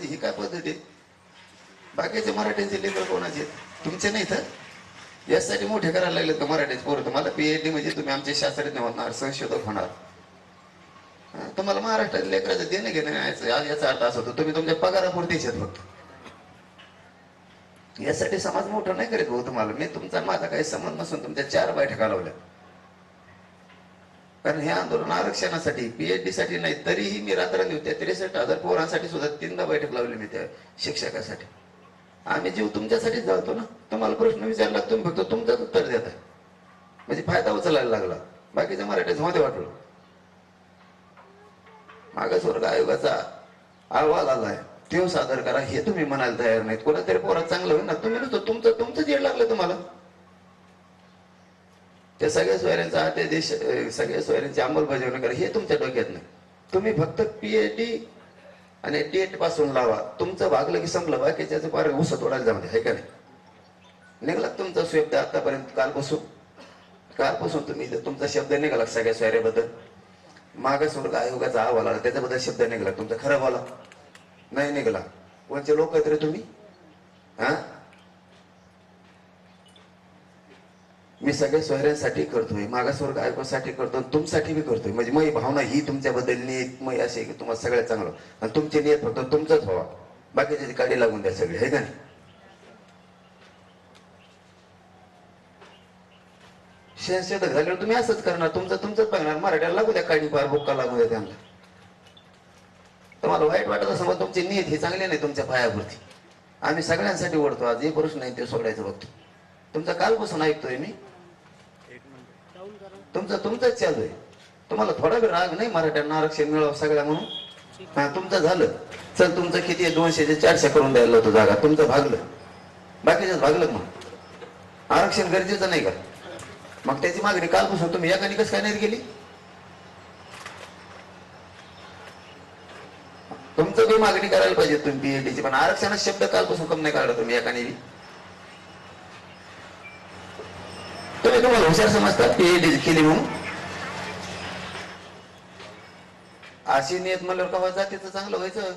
म्हणजे ही काय पद्धत आहे? बाकीचे मराठ्यांचे लेकर कोणाचे? आहेत? तुमचे नाही तर? यासाठी मोठे करायला लागले तर मराठीचे पोरं? तुम्हाला पीएचडी म्हणजे तुम्ही आमचे शास्त्रज्ञ होणार संशोधक होणार. तुम्हाला महाराष्ट्रात लेकराचं देणं घेणं नाही याचा याचा अर्थ असा होतो तुम्ही तुमच्या पगारापुरतेच आहेत फक्त. यासाठी समाज मोठा नाही करीत भाऊ तुम्हाला. मी तुमचा माझा काही संबंध नसून तुमच्या चार बैठका लावल्या. कारण हे आंदोलन आरक्षणासाठी पीएचडी साठी नाही तरीही मी रात्रंदिवस त्या त्रेसष्ट हजार पोरांसाठी सुद्धा तीनदा बैठक लावली मी त्या शिक्षकासाठी. आम्ही जीव तुमच्यासाठीच जातो ना? तुम्हाला प्रश्न विचारला तुम्ही फक्त तुमचंच उत्तर देताय. म्हणजे फायदा उचलायला लागला. बाकीच्या मराठीच मध्ये वाटलं. मागासवर्ग आयोगाचा अहवाल आलाय. तो सादर करा हे तुम्ही म्हणायला तयार नाहीत. कोणातरी पोरात चांगलं होईल ना? तुम्ही नुसतं तुमचं तुमचं जेड लागलं तुम्हाला. त्या सगळ्या सोयऱ्यांचा देश सगळ्या सोयऱ्यांची अंमलबजावणी करा. हे तुमच्या डोक्यात नाही. तुम्ही फक्त पीएचडी आणि टेटपासून लावा. तुमचं भागलं की संपलं. बाकीच्याचं पार उस तोडायला जामध्ये आहे का नाही? निघाला तुमचा शब्द आतापर्यंत कालपासून. कालपासून तुम्ही तुमचा शब्द निघाला सगळ्या सोयऱ्याबद्दल. मागासवर्ग आयोगाचा अहवाल आला. त्याच्याबद्दल शब्द निघाला. तुमचा खराब आला नाही निघाला. कोणचे लोक आहेत रे तुम्ही. हा? मी सगळ्या सोयऱ्यांसाठी करतोय मागासवर्ग आयोगासाठी करतो आणि तुमच्यासाठी बी करतोय. म्हणजे माझी भावना ही तुमच्याबद्दल नियत मग अशी आहे की तुम्हाला सगळ्यात चांगलं. आणि तुमची नियत फक्त तुमचंच व्हावा. बाकीच्याची काढी लागून द्या सगळे हे का नाही? शेषक झाल्यावर तुम्ही असंच करणार. तुमचं तुमचंच बघणार. मराठ्याला लागू द्या काढी पार बुक्का लागू द्या त्यांना. तुम्हाला वाईट वाटत असं मग तुमची नीत ही चांगली नाही तुमच्या पायावरती. आम्ही सगळ्यांसाठी ओढतो. आज जे पुरुष नाही ते सोडायचं बघतो. तुमचा कालपासून ऐकतोय मी. तुमचं तुमचंच चालू आहे. तुम्हाला थोडा वेळ राग नाही मराठ्यांना आरक्षण मिळावं सगळ्या म्हणून? हा तुमचं झालं. चल तुमचं किती आहे? दोनशे चारशे करून द्यायला होतं जागा. तुमचं भागलं. बाकीच्याच भागलं मग. आरक्षण गरजेचं नाही का? मग त्याची मागणी कालपासून तुम्ही एकाने कसं काय नाही गेली तुमचं बी मागणी करायला पाहिजे तुम्ही पीएचडी ची. पण आरक्षणाचा शब्द कालपासून कम नाही काढला तुम्ही एकाने बी तुम्ही तुम्हाला हुशार समजता पीएचडी केली म्हणून अशी नियत म्हणल्यावर कवा जातीचं चांगलं व्हायचं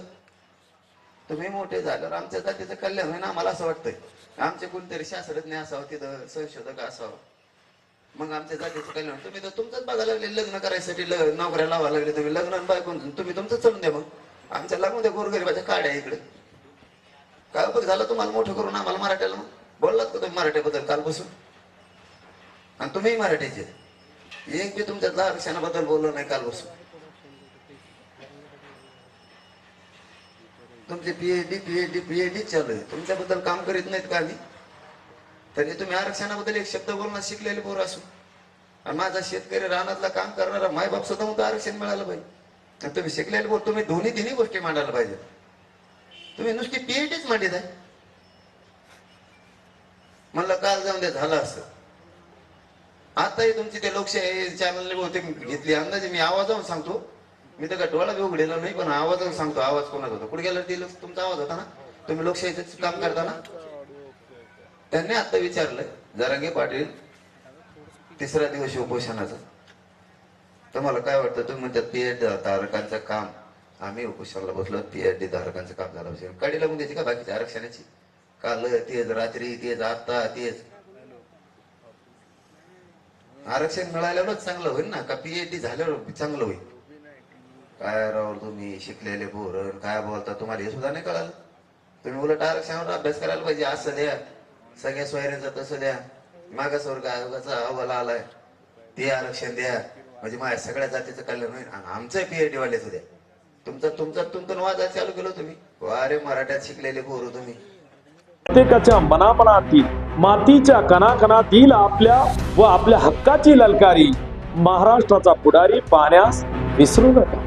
तुम्ही मोठे झाल्यावर आमच्या जातीचं कल्याण होईना आम्हाला असं वाटतंय आमचे कोणतरी शास्त्रज्ञ असावं तिथं संशोधक असावं मग आमच्या जातीचं कल्याण तुम्ही तर तुमचंच बघायला लागले लग्न करायसाठी लग्न नोकऱ्या लावायला लागले तुम्ही लग्न बायकून तुम्ही तुमचं चलून द्या मग आमच्या लागून द्या गोरगरिबाच्या काड्या इकडे काय बघ झालं तुम्हाला मोठं करून आम्हाला मराठ्याला मग बोललात का तुम्ही मराठ्याबद्दल कालपासून आणि तुम्ही मराठीचे. एक बी तुमच्या आरक्षणाबद्दल बोललो नाही कालपासून. तुमचे पीएचडी पीएचडी पीएचडी चालू आहे. तुमच्याबद्दल काम करीत नाहीत का आम्ही? तरी तुम्ही आरक्षणाबद्दल एक शब्द बोलणं शिकलेले पोर असू. आणि माझा शेतकरी रानातला काम करणारा मायबाप सुद्धा म्हणतो आरक्षण मिळालं पाहिजे. आणि तुम्ही शिकलेले पोर तुम्ही दोन्ही तिन्ही गोष्टी मांडायला पाहिजे तुम्ही नुसती पीएचडीच मांडित आहे. म्हणलं काल जाऊन द्या झालं असं. आताही तुमची ते लोकशाही चॅनलने बहुतेक घेतली अंदाजे मी आवाज सांगतो. मी तर काय डोळा बी उघडेला नाही पण आवाज सांगतो. आवाज कोणाचा होता? कुठे गेला ते तुमचा आवाज होता ना? तुम्ही लोकशाहीचं काम करता ना? त्यांनी आता विचारलं जरांगे पाटील तिसरा दिवस उपोषणाचा. तुम्हाला काय वाटतं? तुम्ही म्हणतात पीएच धारकांचं काम आम्ही उपोषणाला बसलो पीएचडी धारकांचं काम झालं. पाहिजे काढी मग द्यायची का बाकीच्या आरक्षणाची? काल तेच रात्री तेच आता तेच. आरक्षण मिळाल्यावरच चांगलं होईल ना? का पीएचडी झाल्यावर चांगलं होईल? काय राव तुम्ही शिकलेले पोर काय बोलता तुम्हाला हे सुद्धा नाही कळालं. तुम्ही उलट आरक्षणावर अभ्यास करायला पाहिजे. असं द्या. सगळ्या सोयऱ्यांचं तसं द्या. मागासवर्ग आयोगाचा अहवाल आलाय. ते आरक्षण द्या. म्हणजे माझ्या सगळ्या जातीचं कल्याण होईल. आणि आमचं पीएचडी वाल्याचं द्या. तुमचा तुमचा तुमचं वाद चालू केलं तुम्ही. अरे मराठ्यात शिकलेले पोर तुम्ही. प्रत्येकाच्या मनामनातील मातीच्या कणाकणातील आपल्या व आपल्या हक्काची ललकारी महाराष्ट्राचा पुढारी पाहण्यास विसरू नका.